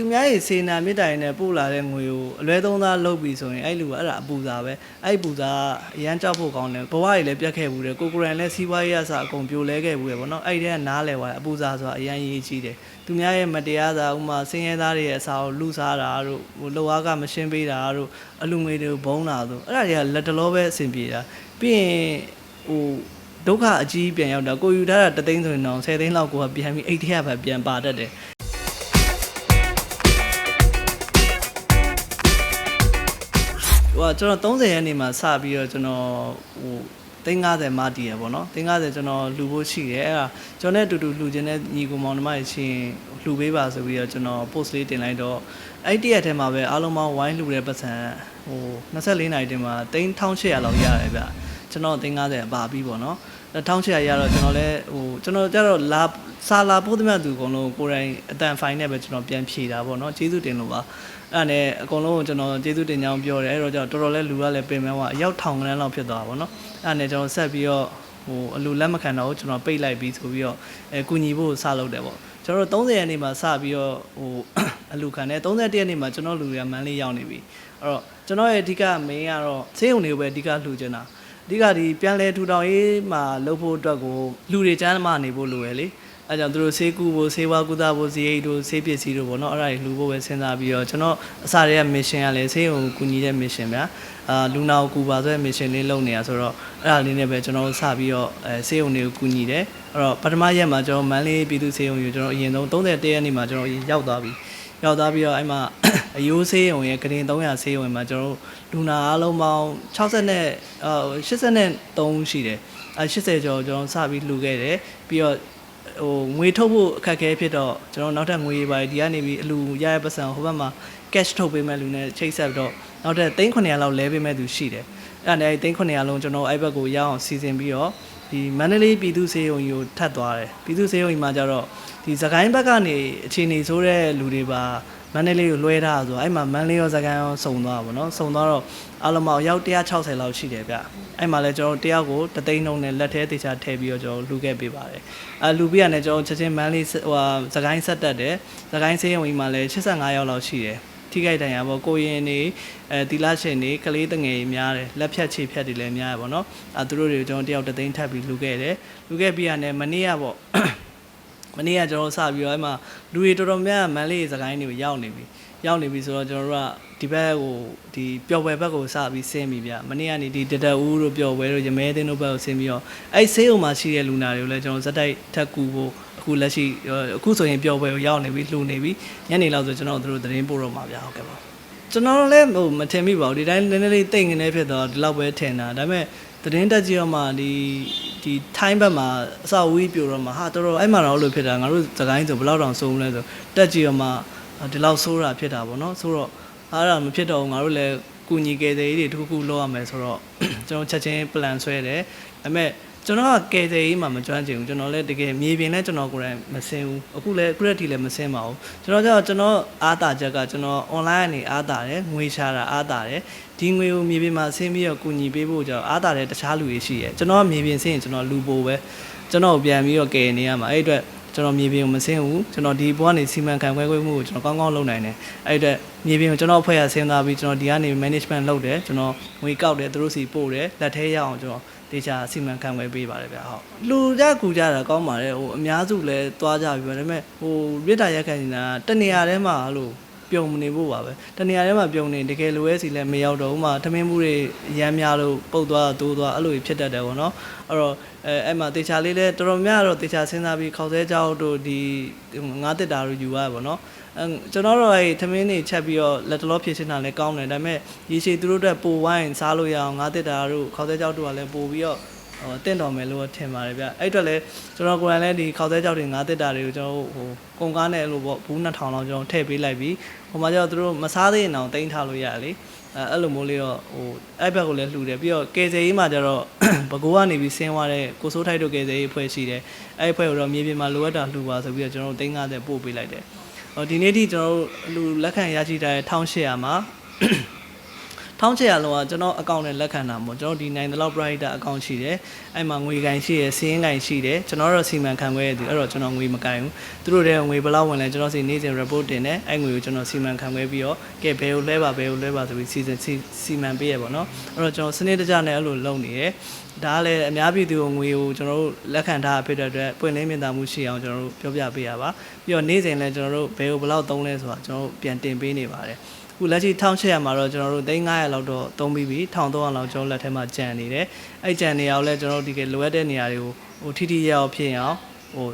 သူများရဲ့စေနာမြစ်တိုင်နဲ့ပို့လာတဲ့ငွေကိုအလွဲသုံးစားလုပ်ပြီဆိုရင်အဲ့လူကအဲ့ဒါအပူစားပဲအဲ့ဒီပူစားအရန်ကြောက်ဖို့ကောင်းတယ်ဘဝကြီးလည်းပြတ်ခဲ့ဘူးတယ်ကိုကိုရန်လည်းစီးပွားရေးအစအကုန်ပြိုလဲခဲ့ဘူးတယ်ဗောနော်အဲ့ဒီကနားလဲသွားတယ်အပူစားဆိုတာအရန်ရေးကြီးတယ်သူများရဲ့မတရားစာဥမာစင်းရဲသားတွေရဲ့အစာကိုလူစားတာတို့ဟိုလောအားကမရှင်းပေးတာတို့အလူငွေတွေကိုဘုံတာတို့အဲ့ဒါတွေကလက်တလောပဲအဆင်ပြေတာပြီးရင်ဟိုဒုက္ခအကြီးပြန်ရောက်တာကိုယူထားတာတသိန်းဆိုရင်တော့10သိန်းလောက်ကိုကပြန်ပြီးအိတ်ထက်ပဲပြန်ပါတတ်တယ် ဟိုကကျွန်တော်30ရက်နေမှာစပြီးတော့ကျွန်တော်ဟို350မတည်ရပေါ့နော်350ကျွန်တော်လှူဖို့ရှိတယ်အဲ့ဒါကျွန်တော်နဲ့အတူတူလှူခြင်းနဲ့ညီကိုမောင်နှမတွေရှင်လှူပေးပါဆိုပြီးတော့ကျွန်တော် post လေးတင်လိုက်တော့အဲ့ဒီရက်ထဲမှာပဲအားလုံးပေါင်းဝိုင်းလှူတဲ့ပတ်စံဟို24နိုင်တင်မှာ3800လောက်ရတယ်ဗျကျွန်တော်350ပါပြီးပေါ့နော်1800ရတော့ကျွန်တော်လည်းဟိုကျွန်တော်ကြတော့လာစာလာပို့သမျှသူအကုန်လုံးကိုယ်တိုင်အတန်ဖိုင်နဲ့ပဲကျွန်တော်ပြန်ဖြေတာပေါ့နော်ကျေးဇူးတင်လို့ပါ အဲ့ဒါနဲ့အကုန်လုံးကိုကျွန်တော်ကျေးဇူးတင်ကြောင်းပြောတယ်အဲ့တော့ကျတော့တော်တော်လေးလူကလည်းပြင်မဲကအရောက်ထောင်ကန်းလောက်ဖြစ်သွားတာပေါ့နော်အဲ့ဒါနဲ့ကျွန်တော်ဆက်ပြီးတော့ဟိုအလူလက်မခံတော့ဘူးကျွန်တော်ပိတ်လိုက်ပြီးဆိုပြီးတော့အဲကုညီဖို့စလုပ်တယ်ပေါ့ကျွန်တော်တို့30ရက်နေ့မှာစပြီးတော့ဟိုအလူခံတယ်31ရက်နေ့မှာကျွန်တော်လူတွေကမန်းလေးရောက်နေပြီအဲ့တော့ကျွန်တော်ရဲ့အဓိက main ကတော့ဆေးရုံတွေကိုပဲအဓိကလှူချင်တာအဓိကဒီပြန်လဲထူထောင်ရေးမှာလုပ်ဖို့အတွက်ကိုလူတွေကျမ်းမာနေဖို့လိုရယ်လေ အဲကြောင့်သူတို့ဆေးကူဖို့ဆေးဝါးကုသဖို့ဇီအိတ်တို့ဆေးပစ္စည်းတို့ပေါ့နော်အဲ့ဒါတွေလှူဖို့ပဲစဉ်းစားပြီးတော့ကျွန်တော်အစားတွေက mission ကလည်းဆေးရုံကိုကူညီတဲ့ mission ဗျာအာလူနာကိုကူပါဆိုတဲ့ mission လေးလုပ်နေတာဆိုတော့အဲ့ဒါလေးနဲ့ပဲကျွန်တော်စပြီးတော့အဲဆေးရုံတွေကိုကူညီတယ်အဲ့တော့ပထမရက်မှာကျွန်တော်မန်းလေးပြည်သူဆေးရုံကိုကျွန်တော်အရင်ဆုံး31ရက်နေ့မှာကျွန်တော်ရောက်သွားပြီရောက်သွားပြီးတော့အဲ့မှာအယိုးဆေးရုံရဲ့ဂရင်300ဆေးရုံမှာကျွန်တော်တို့လူနာအားလုံးပေါင်း60နဲ့အော်83ရှိတယ်အဲ80ကျော်ကျွန်တော်စပြီးလှူခဲ့တယ်ပြီးတော့ ဟိုငွေထုတ်ဖို့အခက်အခဲဖြစ်တော့ကျွန်တော်နောက်ထပ်ငွေပါဒီကနေပြီးအလူရရပတ်စံဟိုဘက်မှာ cash ထုတ်ပေးမဲ့လူနဲ့ချိတ်ဆက်ပြီးတော့နောက်ထပ်3900လောက်လဲပေးမဲ့သူရှိတယ်အဲ့ဒါနဲ့3900လုံးကျွန်တော်အဲ့ဘက်ကိုရအောင်စီစဉ်ပြီးတော့ဒီမန္တလေးပြည်သူ့ဆေးရုံကြီးကိုထပ်သွားတယ်ပြည်သူ့ဆေးရုံကြီးမှာကျတော့ဒီသခိုင်းဘက်ကနေအခြေအနေဆိုးတဲ့လူတွေပါ မန္တလေးကိုလွှဲထားဆိုတော့အဲ့မှာမန္တလေးရောသခိုင်းရောစုံသွားပါဘောနော်စုံသွားတော့အလုံးပေါင်းရောက်160လောက်ရှိတယ်ဗျအဲ့မှာလဲကျွန်တော်တယောက်ကိုတသိန်းနှုန်းနဲ့လက်ထဲတေချာထည့်ပြီးတော့ကျွန်တော်လူခဲ့ပေးပါတယ်အဲလူပြီးရတယ်ကျွန်တော်ချက်ချင်းမန္တလေးဟိုဟာသခိုင်းဆက်တက်တယ်သခိုင်းဆေးရုံကြီးမှာလဲ85ရောက်လောက်ရှိတယ်ထိခိုက်ဒဏ်ရာပေါ့ကိုရင်နေအဲတီလာရှင်နေကလေးတငယ်များတယ်လက်ဖြတ်ခြေဖြတ်တွေလည်းများတယ်ပေါ့နော်အဲသူတို့တွေကိုကျွန်တော်တယောက်တသိန်းထပ်ပြီးလူခဲ့တယ်လူခဲ့ပြီးရတယ်မနေ့ကပေါ့ မနေ့ကကျွန်တော်စပြီးတော့အဲ့မှာလူတွေတော်တော်များများမန်လေးစကိုင်းတွေကိုရောက်နေပြီရောက်နေပြီဆိုတော့ကျွန်တော်တို့ကဒီဘက်ကိုဒီပျော်ပွဲဘက်ကိုစပြီးဆင်းပြီဗျမနေ့ကနေဒီတတဦးတို့ပျော်ပွဲတို့ရမဲတင်းတို့ဘက်ကိုဆင်းပြီးတော့အဲ့ဆေးုံမှာရှိတဲ့လူနာတွေကိုလည်းကျွန်တော်ဇက်တိုက်ထက်ကူဖို့အခုလက်ရှိအခုဆိုရင်ပျော်ပွဲကိုရောက်နေပြီလှူနေပြီညနေလောက်ဆိုကျွန်တော်တို့သတင်းပို့တော့မှာဗျဟုတ်ကဲ့ပါကျွန်တော်တို့လည်းဟိုမထင်မိပါဘူးဒီတိုင်းနည်းနည်းလေးတိတ်ငနေဖြစ်တော့ဒီလောက်ပဲထင်တာဒါပေမဲ့ သတင်းတက်ကြည့်တော့မှဒီဒီထိုင်းဘက်မှာအစာဝီးပြိုတော့မှဟာတော်တော်အဲ့မှာတော့လို့ဖြစ်တာငါတို့သကိုင်းဆိုဘယ်လောက်တောင်ဆုံးလဲဆိုတက်ကြည့်တော့မှဒီလောက်ဆိုးတာဖြစ်တာပေါ့နော်ဆိုတော့အားရမဖြစ်တော့ဘူးငါတို့လည်းကုညီကယ်ဆယ်ရေးတွေတစ်ခုခုလုပ်ရမယ်ဆိုတော့ကျွန်တော်ချက်ချင်း plan ဆွဲတယ်ဒါပေမဲ့ ကျွန်တော်ကကယ်ဆယ်ရေးမှာမကျွမ်းကျင်ဘူးကျွန်တော်လည်းတကယ်မြေပြင်နဲ့ကျွန်တော်ကိုယ်တိုင်မစင်ဘူးအခုလည်းအခုရက်ထိလည်းမစင်ပါဘူးကျွန်တော်ကျတော့ကျွန်တော်အားတာချက်ကကျွန်တော် online ကနေအားတာတယ်ငွေရှာတာအားတာတယ်ဒီငွေကိုမြေပြင်မှာဆင်းပြီးတော့ကူညီပေးဖို့ကျတော့အားတာတဲ့တခြားလူတွေရှိတယ်ကျွန်တော်ကမြေပြင်ဆင်းရင်ကျွန်တော်လူပိုပဲကျွန်တော်ပြန်ပြီးတော့ကယ်နေရမှာအဲ့အတွက်ကျွန်တော်မြေပြင်ကိုမဆင်းဘူးကျွန်တော်ဒီဘဝကနေစီမံခန့်ခွဲခွင့်မှုကိုကျွန်တော်ကောင်းကောင်းလုပ်နိုင်တယ်အဲ့အတွက်မြေပြင်ကိုကျွန်တော်အဖွဲ့ရဆင်းသွားပြီးကျွန်တော်ဒီကနေ management လုပ်တယ်ကျွန်တော်ငွေကောက်တယ်သူတို့စီပို့တယ်လက်ထဲရအောင်ကျွန်တော် တေချာစီမံခန့်ခွဲပေးပါတယ်ဗျဟုတ်လူကြကူကြတာကောင်းပါတယ်ဟိုအများစုလည်းသွားကြပြီပါဒါပေမဲ့ဟိုရစ်တာရက်ခံနေတာတနေရာထဲမှာအဲ့လိုပြုံမနေဖို့ပါပဲတနေရာထဲမှာပြုံနေတကယ်လိုရဲစီလည်းမရောက်တော့ဘူးမှထမင်းမှုတွေရမ်းများလို့ပုတ်သွားတိုးသွားအဲ့လိုကြီးဖြစ်တတ်တယ်ပေါ့နော်အဲ့တော့အဲအဲ့မှာတေချာလေးလည်းတော်တော်များတော့တေချာစဉ်းစားပြီးခေါက်ဆဲကြောက်တို့ဒီငါးတစ်တာတို့ယူရပါပေါ့နော်အဲ ကျွန်တော်တို့အဲ့ထမင်းတွေချက်ပြီးတော့လက်တလောဖြည့်ရှင်းတာလည်းကောင်းတယ်ဒါပေမဲ့ရေရှည်သူတို့အတွက်ပိုဝိုင်းစားလို့ရအောင်ငါးတစ်တာတို့ခေါက်ဆဲကြောက်တို့ကလည်းပိုပြီးတော့ဟိုတင့်တော်မယ်လို့ထင်ပါတယ်ဗျအဲ့အတွက်လည်းကျွန်တော်ကိုယ်တိုင်လည်းဒီခေါက်ဆဲကြောက်တွေငါးတစ်တာတွေကိုကျွန်တော်ဟိုကုန်ကားနဲ့လို့ပေါ့ဘူး2000လောက်ကျွန်တော်ထည့်ပေးလိုက်ပြီးဟိုမှာကျတော့သူတို့မစားသေးရင်တော့တင်ထားလို့ရတယ်လေအဲအဲ့လိုမျိုးလေးတော့ဟိုအဲ့ဘက်ကိုလည်းလှူတယ်ပြီးတော့ကယ်ဆယ်ရေးမှာကျတော့ဘကိုးကနေပြီးဆင်းသွားတဲ့ကိုစိုးထိုက်တို့ကယ်ဆယ်ရေးအဖွဲ့ရှိတယ်အဲ့အဖွဲ့ကိုတော့မြေပြင်မှာလိုအပ်တာလှူပါဆိုပြီးတော့ကျွန်တော်တို့350ပို့ပေးလိုက်တယ်ဟို ဒီနေ့ထိကျွန်တော်တို့လူလက်ခံရရှိတဲ့1800မှာ ထောင်းချက်ရလုံးကကျွန်တော်အကောင့်နဲ့လက်ခံတာမို့ကျွန်တော်ဒီနိုင်တဲ့လောက် brighter အကောင့်ရှိတယ်အဲ့မှာငွေကင်ရှိရယ်စီးရင်ကင်ရှိတယ်ကျွန်တော်တို့စီမံခန့်ခွဲရသည်အဲ့တော့ကျွန်တော်ငွေမကင်ဘူးသူတို့တဲ့ငွေဘယ်လောက်ဝင်လဲကျွန်တော်စီနေ့စဉ် report တင်တယ်အဲ့ငွေကိုကျွန်တော်စီမံခန့်ခွဲပြီးတော့ကဲဘယ်ကိုလဲပါဘယ်ကိုလဲပါဆိုပြီးစီစဉ်စီမံပေးရပါတော့အဲ့တော့ကျွန်တော်စနစ်တကျနဲ့အဲ့လိုလုပ်နေတယ်ဒါကလည်းအများပြည်သူကိုငွေကိုကျွန်တော်တို့လက်ခံထားဖြစ်တဲ့အတွက်ပွင့်လင်းမြင်သာမှုရှိအောင်ကျွန်တော်တို့ပြောပြပေးရပါပြီးတော့နေ့စဉ်လည်းကျွန်တော်တို့ဘယ်ကိုဘယ်လောက်သုံးလဲဆိုတာကျွန်တော်တို့ပြန်တင်ပေးနေပါတယ်အ ခုလက်ရှိ1800မှာတော့ကျွန်တော်တို့3900လောက်တော့သုံးပြီးပြီ1300လောက်ကျွန်တော်လက်ထဲမှာကြံနေတယ်အဲ့ကြံနေရအောင်လဲကျွန်တော်တို့ဒီကလိုအပ်တဲ့နေရာတွေကိုဟိုထိထိရောက်အောင်ဖြစ်အောင်ဟို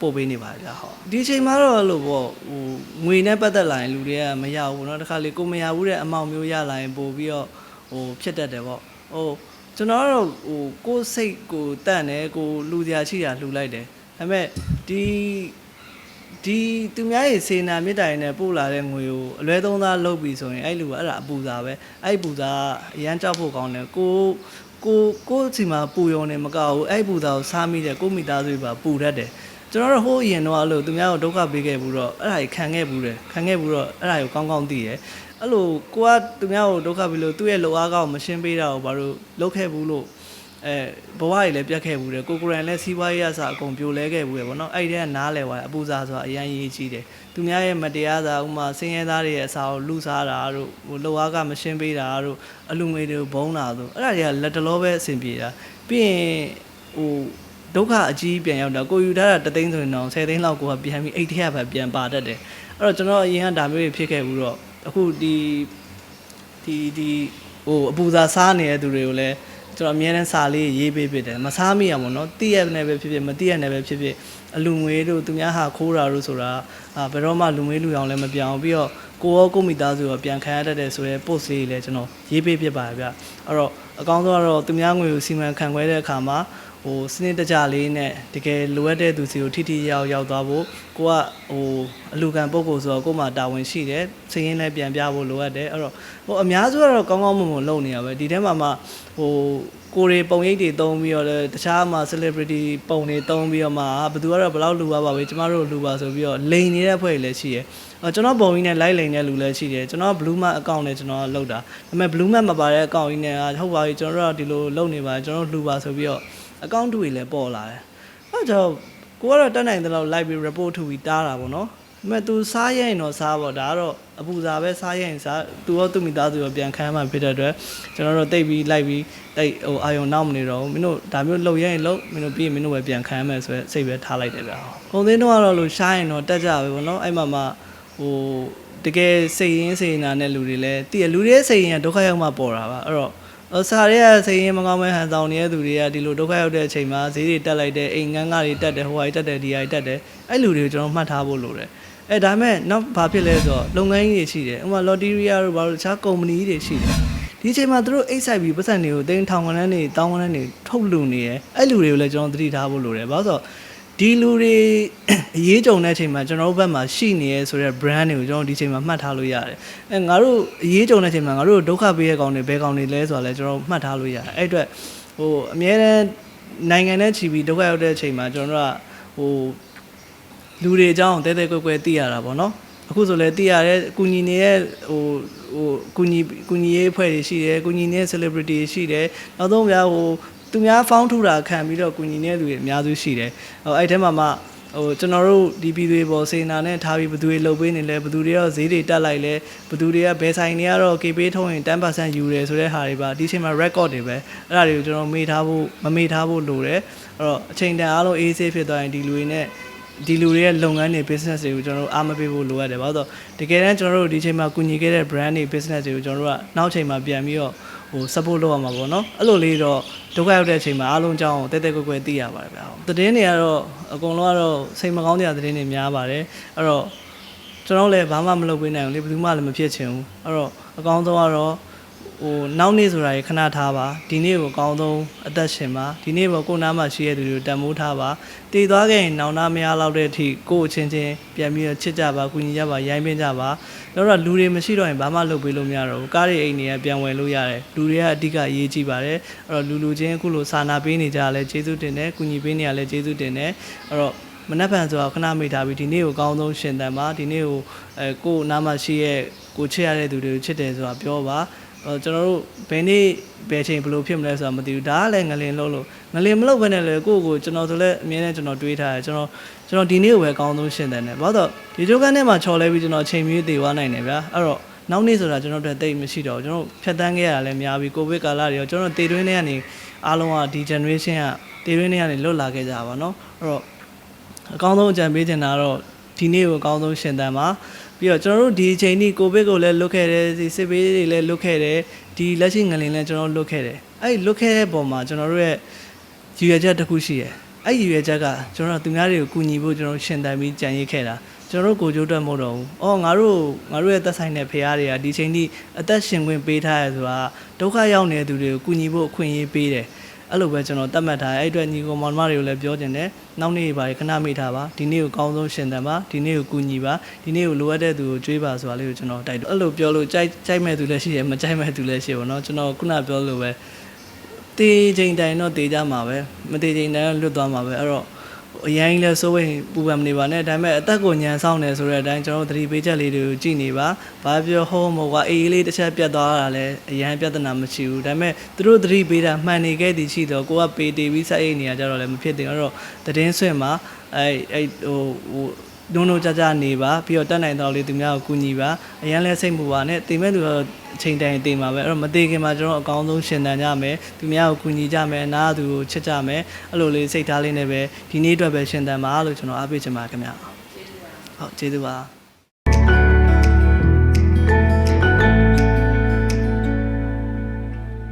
ပို့ပေးနေပါကြဟောဒီအချိန်မှာတော့လို့ပေါ့ဟိုငွေနဲ့ပတ်သက်လာရင်လူတွေကမရဘူးเนาะတခါလေကိုမရဘူးတဲ့အမောင်မျိုးရလာရင်ပို့ပြီးတော့ဟိုဖြစ်တတ်တယ်ပေါ့ဟိုကျွန်တော်ကတော့ဟိုကိုယ်စိတ်ကိုတန့်တယ်ကိုလူစရာရှိတာလှူလိုက်တယ်ဒါပေမဲ့ဒီ ဒီသူများရဲ့စေနာမေတ္တာရင်းနဲ့ပို့လာတဲ့ငွေကိုအလွဲသုံးစားလုပ်ပြီဆိုရင်အဲ့လူကအဲ့ဒါအပူစားပဲအဲ့ပူစားအရန်ကြောက်ဖို့ကောင်းတယ်ကိုကိုကိုစီမှာပူယုံနေမကဘူးအဲ့ပူစားကိုစားမိတယ်ကိုမိသားစုပါပူတတ်တယ်ကျွန်တော်တို့ဟိုးအရင်တော့အဲ့လိုသူများကိုဒုက္ခပေးခဲ့ဘူးတော့အဲ့ဒါကြီးခံခဲ့ဘူးတယ်ခံခဲ့ဘူးတော့အဲ့ဒါကိုကောင်းကောင်းသိတယ်အဲ့လိုကိုကသူများကိုဒုက္ခပေးလို့သူ့ရဲ့လိုအားကောင်းမရှင်းပေးတာကိုဘာလို့လုပ်ခဲ့ဘူးလို့ အဲဘဝကြီးလည်းပြတ်ခဲ့ဘူးတယ်ကိုကိုရန်လည်းစီးပွားရေးအစားအကုန်ပြိုလဲခဲ့ဘူးတယ်ဗောနော်အဲ့ဒီကနားလဲသွားအပူစားဆိုတာအရင်ရေးကြီးတယ်သူများရဲ့မတရားစာဥမာဆင်းရဲသားတွေရဲ့အစာကိုလူစားတာတို့ဟိုလိုအားကမရှင်းပေးတာတို့အလူငွေတွေကိုဘုံတာတို့အဲ့ဒါတွေကလက်တလောပဲအဆင်ပြေတာပြီးရင်ဟိုဒုက္ခအကြီးပြန်ရောက်တာကိုယူထားတာတသိန်းဆိုရင်တော့10သိန်းလောက်ကိုကပြန်ပြီးအိတ်ထက်ပဲပြန်ပါတတ်တယ်အဲ့တော့ကျွန်တော်အရင်ကဒါမျိုးတွေဖြစ်ခဲ့ဘူးတော့အခုဒီဒီဒီဟိုအပူစားစားနေတဲ့သူတွေကိုလည်း ကျွန်တော်အများနဲ့စာလေးရေးပေးဖြစ်တယ်မစားမိရပါတော့တိရနဲ့ပဲဖြစ်ဖြစ်မတိရနဲ့ပဲဖြစ်ဖြစ်အလူငွေတို့သူများဟာခိုးတာတို့ဆိုတာအာဘယ်တော့မှလူငွေလူအောင်လည်းမပြောင်းပြီးတော့ကိုရောကိုမိသားစုရောပြန်ခံရတတ်တဲ့ဆိုရဲ post လေးလည်းကျွန်တော်ရေးပေးဖြစ်ပါတယ်ဗျအဲ့တော့ အကောင်းဆုံးကတော့သူများငွေကိုစီမံခန့်ခွဲတဲ့အခါမှာဟိုစနစ်တကျလေးနဲ့တကယ်လိုအပ်တဲ့သူစီကိုထိထိရောက်ရောက်သွားဖို့ကိုကဟိုအလူခံပုံကိုဆိုတော့ကို့မှာတာဝန်ရှိတယ်စရင်းလည်းပြန်ပြဖို့လိုအပ်တယ်အဲ့တော့ဟိုအများစုကတော့ကောင်းကောင်းမွန်မွန်လုပ်နေရပဲဒီထဲမှာမှဟိုကိုရီပုံရိပ်တွေတုံးပြီးတော့လည်းတခြားမှာ celebrity ပုံတွေတုံးပြီးတော့မှဘယ်သူကတော့ဘယ်လောက်လူပါပါပဲကျမတို့လူပါဆိုပြီးတော့လိန်နေတဲ့ဖွဲ့တွေလည်းရှိရယ်အော် ကျွန်တော်ပုံကြီးနဲ့ live လိန်တဲ့လူလည်းရှိတယ်ကျွန်တော် blue mat account နဲ့ကျွန်တော်လုပ်တာဒါပေမဲ့ blue mat မပါတဲ့ account ကြီးနဲ့ဟုတ်ပါပြီကျွန်တော်တို့ကဒီလိုလုပ်နေပါကျွန်တော်တို့လူပါဆိုပြီးတော့ account တွေလည်းပေါ်လာတယ်အဲ့တော့ကိုကတော့တက်နိုင်တဲ့လောက် live ပြီး report ထူပြီးတားတာပေါ့နော်ဒါပေမဲ့ तू စားရရင်တော့စားပေါ့ဒါကတော့အပူစားပဲစားရရင်စား तू ရောသူ့မိသားစုရောပြန်ခံမှဖြစ်တဲ့အတွက်ကျွန်တော်တို့တိတ်ပြီးလိုက်ပြီးတိတ်ဟိုအာယုံနောက်မနေတော့ဘူးမင်းတို့ဒါမျိုးလှုပ်ရရင်လှုပ်မင်းတို့ပြီးရင်မင်းတို့ပဲပြန်ခံမယ်ဆိုရဲစိတ်ပဲထားလိုက်တယ်ဗျာ။ကုန်သင်းတော့ကတော့လို့ရှားရင်တော့တက်ကြပဲပေါ့နော်အဲ့မှာမှ ဟိုတကယ်စိတ်ရင်းစိတ်နာနဲ့လူတွေလည်းတည်ရလူတွေရဲ့စိတ်ရင်းကဒုက္ခရောက်မှပေါ်တာပါအဲ့တော့အစားရဲစိတ်ရင်းမကောင်းမဲဟန်ဆောင်နေတဲ့သူတွေကဒီလိုဒုက္ခရောက်တဲ့အချိန်မှာဈေးတွေတက်လိုက်တယ်အိမ်ငန်းကားတွေတက်တယ်ဟိုဟာတွေတက်တယ်ဒီဟာတွေတက်တယ်အဲ့လူတွေကိုကျွန်တော်မှတ်ထားဖို့လိုတယ်အဲဒါမဲ့နောက်ဘာဖြစ်လဲဆိုတော့လုပ်ငန်းကြီးတွေရှိတယ်ဥပမာ lottery တို့ဘာလို့တခြားကုမ္ပဏီတွေရှိတယ်ဒီအချိန်မှာသူတို့အိတ်ဆိုင်ပြီးပတ်စံတွေကိုတင်းထောင်ကနန်းတွေတောင်းကနန်းတွေထုတ်လူနေရဲအဲ့လူတွေကိုလည်းကျွန်တော်သတိထားဖို့လိုတယ်ဘာလို့ဆိုတော့ ဒီလူတွေအရေးကြုံတဲ့အချိန်မှာကျွန်တော်တို့ဘက်မှာရှိနေရဲဆိုတဲ့ brand တွေကိုကျွန်တော်ဒီအချိန်မှာမှတ်ထားလို့ရတယ်အဲငါတို့အရေးကြုံတဲ့အချိန်မှာငါတို့ဒုက္ခပေးတဲ့ကောင်တွေဘယ်ကောင်တွေလဲဆိုတာလည်းကျွန်တော်မှတ်ထားလို့ရတယ်အဲ့အတွက်ဟိုအများနဲ့နိုင်ငံနဲ့ချီပြီးဒုက္ခရောက်တဲ့အချိန်မှာကျွန်တော်တို့ကဟိုလူတွေအကြောင်းတဲတဲကွယ်ကွယ်သိရတာပေါ့နော်အခုဆိုလဲသိရတဲ့အကူညီနေတဲ့ဟိုဟိုကူညီကူညီရေးအဖွဲ့တွေရှိတယ်ကူညီနေတဲ့ celebrity တွေရှိတယ်နောက်ဆုံးဗျာဟို သူများဖောင်းထူတာခံပြီးတော့ကူညီနေတဲ့လူတွေအများစုရှိတယ်ဟိုအဲ့ထဲမှာမှဟိုကျွန်တော်တို့ဒီပြည်တွေပေါ်စေနာနဲ့ထားပြီးဘယ်သူတွေလှုပ်ပေးနေလဲဘယ်သူတွေရောဈေးတွေတက်လိုက်လဲဘယ်သူတွေကဘယ်ဆိုင်တွေကတော့ KP ထုံးရင်10%ယူတယ်ဆိုတဲ့ဟာတွေပါဒီချိန်မှာ record တွေပဲအဲ့ဒါတွေကိုကျွန်တော်မေ့ထားဖို့မမေ့ထားဖို့လိုတယ်အဲ့တော့အချိန်တန်အားလုံးအေးဆေးဖြစ်သွားရင်ဒီလူတွေနဲ့ဒီလူတွေရဲ့လုပ်ငန်းတွေ business တွေကိုကျွန်တော်တို့အားမပေးဖို့လိုအပ်တယ်ဘာလို့လဲဆိုတော့တကယ်တမ်းကျွန်တော်တို့ဒီချိန်မှာကူညီခဲ့တဲ့ brand တွေ business တွေကိုကျွန်တော်တို့ကနောက်ချိန်မှာပြန်ပြီးတော့ ဟို support လုပ်ရမှာပေါ့နော်အဲ့လိုလေးတော့ဒုက္ခရောက်တဲ့အချိန်မှာအားလုံးအကြောင်းကိုတဲတဲကွယ်ကွယ်သိရပါတယ်ဗျာသတင်းတွေကတော့အကုန်လုံးကတော့စိတ်မကောင်းတဲ့သတင်းတွေများပါတယ်အဲ့တော့ကျွန်တော်လည်းဘာမှမလုပ်ပေးနိုင်ဘူးလေဘယ်သူမှလည်းမဖြစ်ချင်ဘူးအဲ့တော့အကောင်းဆုံးကတော့ ဟိုနောက်နေ့ဆိုတာရခဏထားပါဒီနေ့ကိုအကောင်းဆုံးအသက်ရှင်ပါဒီနေ့ပေါ်ကိုယ်နားမှာရှိရတဲ့သူတွေကိုတန်မိုးထားပါတည်သွားခဲ့ရင်နောင်နာမရလောက်တဲ့အထိကိုယ့်အချင်းချင်းပြန်ပြီးတော့ချစ်ကြပါကူညီကြပါရိုင်းပင်းကြပါတော့တော့လူတွေမရှိတော့ရင်ဘာမှလုပ်ပေးလို့မရတော့ဘူးကားတွေအိမ်တွေကပြန်ဝယ်လို့ရတယ်လူတွေကအဓိကအရေးကြီးပါတယ်အဲ့တော့လူလူချင်းအခုလိုစာနာပေးနေကြရလဲကျေးဇူးတင်တယ်ကူညီပေးနေရလဲကျေးဇူးတင်တယ်အဲ့တော့မနှက်ဖန်ဆိုတာခဏမိထားပြီးဒီနေ့ကိုအကောင်းဆုံးရှင်သန်ပါဒီနေ့ကိုအဲကိုယ်နားမှာရှိရဲ့ကိုချစ်ရတဲ့သူတွေကိုချစ်တယ်ဆိုတာပြောပါဟို ကျွန်တော်တို့ဘယ်နေ့ဘယ်ချိန်ဘယ်လိုဖြစ်မလဲဆိုတာမသိဘူးဒါကလည်းငလင်လို့လို့ငလင်မလို့ဘဲနဲ့လေကိုယ့်ကိုကျွန်တော်ဆိုလည်းအမြဲတမ်းကျွန်တော်တွေးထားတယ်ကျွန်တော်ကျွန်တော်ဒီနေ့ကိုပဲအကောင်းဆုံးရှင်းတယ်နဲ့ဘာလို့လဲဒီဂျိုကန်ထဲမှာချော်လဲပြီးကျွန်တော်ချိန်မီးသေးသွားနိုင်တယ်ဗျာအဲ့တော့နောက်နေ့ဆိုတာကျွန်တော်တို့တိတ်မရှိတော့ဘူးကျွန်တော်ဖြတ်တန်းခဲ့ရတာလည်းများပြီးကိုဗစ်ကာလတွေရောကျွန်တော်တေတွင်းထဲကနေအားလုံးကဒီ generation ကတေတွင်းထဲကနေလွတ်လာခဲ့ကြတာပါเนาะအဲ့တော့ အကောင်းဆုံးအကြံပေးချင်တာကတော့ဒီနေ့ကိုအကောင်းဆုံးရှင်သန်ပါ ပြီးတော့ကျွန်တော်တို့ဒီအချိန်นี้ကိုဗစ်ကိုလည်းလွတ်ခဲ့တယ်ဒီစစ်ဘေးတွေလည်းလွတ်ခဲ့တယ်ဒီလက်ရှိငလင်လည်းကျွန်တော်တို့လွတ်ခဲ့တယ်အဲ့ဒီလွတ်ခဲ့တဲ့ပုံမှာကျွန်တော်တို့ရဲ့ရည်ရွယ်ချက်တစ်ခုရှိတယ်အဲ့ဒီရည်ရွယ်ချက်ကကျွန်တော်တို့သူများတွေကိုကူညီဖို့ကျွန်တော်တို့ရှင်သန်ပြီးကြံရည်ခဲ့တာကျွန်တော်တို့ကိုကြိုးတွက်မဟုတ်တော့ဘူး။အော်ငါတို့ငါတို့ရဲ့သက်ဆိုင်တဲ့ဖရားတွေကဒီချိန်ထိအသက်ရှင်ခွင့်ပေးထားရဆိုတာဒုက္ခရောက်နေတဲ့သူတွေကိုကူညီဖို့အခွင့်အရေးပေးတယ်။ အဲ့လိုပဲကျွန်တော်တတ်မှတ်ထားတယ်။အဲ့အတွက်ညီကောင်မောင်နှမတွေကိုလည်းပြောချင်တယ်။နောက်နေ့ပါခဏမိထားပါ။ဒီနေ့ကိုအကောင်းဆုံးရှင်သန်ပါ။ဒီနေ့ကိုကူညီပါ။ဒီနေ့ကိုလိုအပ်တဲ့သူကိုကြွေးပါဆိုတာလေးကိုကျွန်တော်တိုက်တော့အဲ့လိုပြောလို့ကြိုက်ကြိုက်မဲ့သူလည်းရှိတယ်မကြိုက်မဲ့သူလည်းရှိပါတော့။ကျွန်တော်ခုနပြောလို့ပဲတေးချိန်တိုင်တော့တေးကြမှာပဲ။မတေးချိန်တိုင်တော့လွတ်သွားမှာပဲ။အဲ့တော့ အရင်ကြီးလဲစိုးဝင်ပူပန်မနေပါနဲ့ဒါပေမဲ့အသက်ကိုညံဆောင်နေဆိုတဲ့အတိုင်းကျွန်တော်တို့သတိပေးချက်လေးတွေကိုကြည့်နေပါဘာပြောဟောမောကအေးအေးလေးတစ်ချက်ပြတ်သွားတာလဲအရင်ပြဿနာမရှိဘူးဒါပေမဲ့သူတို့သတိပေးတာမှန်နေခဲ့သည်ရှိတော့ကိုကပေတီပြီးစိုက်အိတ်နေရကြတော့လည်းမဖြစ်တင်အဲ့တော့တည်င်းဆွင့်မှာအဲအဲဟို ဟိုဒုံတို့ကြကြနေပါပြီးတော့တက်နိုင်တော့လေးသူများကိုကူညီပါအရင်လဲစိတ်မူပါနဲ့တင်မဲ့သူတော့အချိန်တိုင်းတင်ပါပဲအဲ့တော့မသေးခင်မှာကျွန်တော်အကောင်းဆုံးရှင်သန်ကြမယ်သူများကိုကူညီကြမယ်အနာသူကိုချစ်ကြမယ်အဲ့လိုလေးစိတ်ထားလေးနဲ့ပဲဒီနေ့အတွက်ပဲရှင်သန်ပါလို့ကျွန်တော်အားပေးချင်ပါခင်ဗျဟုတ်ကျေးဇူးပါ